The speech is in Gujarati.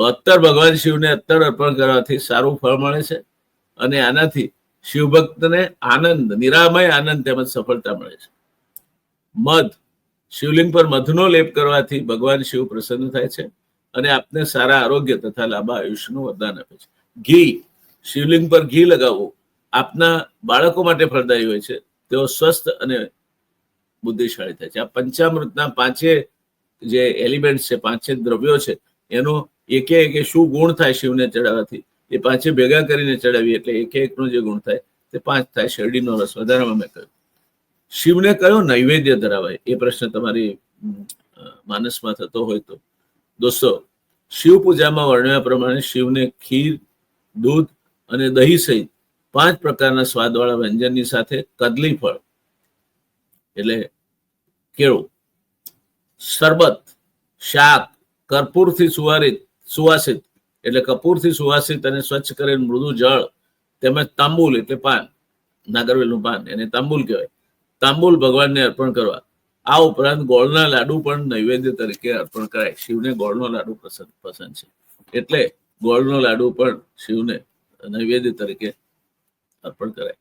તો અત્તર ભગવાન શિવને અત્તર અર્પણ કરવાથી સારું ફળ મળે છે અને આનાથી શિવભક્તને આનંદ, નિરામય આનંદ તેમજ સફળતા મળે છે. મધ, શિવલિંગ પર મધનો લેપ કરવાથી ભગવાન શિવ પ્રસન્ન થાય છે અને આપને સારા આરોગ્ય તથા લાંબા આયુષ્યનું વરદાન આપે છે. ઘી, શિવલિંગ પર ઘી લગાવવું આપના બાળકો માટે ફળદાયી હોય છે. તેઓ સ્વસ્થ અને બુદ્ધિશાળી થાય છે. આ પંચામૃતના પાંચે જે એલિમેન્ટ છે, પાંચે દ્રવ્યો છે, એનો એકે એકે શું ગુણ થાય શિવને ચડાવવાથી? એ પાંચે ભેગા કરીને ચડાવીએ એટલે એકે એકનો જે ગુણ થાય તે પાંચ થાય શેરડીનો રસ. વધારામાં મેં કહ્યું. શિવને કયો નૈવેદ્ય ધરાવાય? એ પ્રશ્ન તમારી માનસમાં થતો હોય તો. દોસ્તો, શિવ પૂજામાં વર્ણવ્યા પ્રમાણે શિવને ખીર, દૂધ અને દહીં સહિત પાંચ પ્રકારના સ્વાદવાળા વ્યંજનની સાથે કદલી ફળ, એટલે કેળું, શરબત, શાક, કર્પૂરથી સુવારિત સુવાસિત, એટલે કપૂરથી સુવાસિત અને સ્વચ્છ કરેલ મૃદુ જળ, તેમજ તાંબુલ એટલે પાન, નાગરવેલનું પાન, એને તાંબુલ કહેવાય. તાંબુલ ભગવાનને અર્પણ કરવા. આ ઉપરાંત ગોળના લાડુ પણ નૈવેદ્ય તરીકે અર્પણ કરાય. શિવને ગોળનો લાડુ પસંદ પસંદ છે. એટલે ગોળનો લાડુ પણ શિવને નૈવેદ્ય તરીકે અર્પણ કરાય.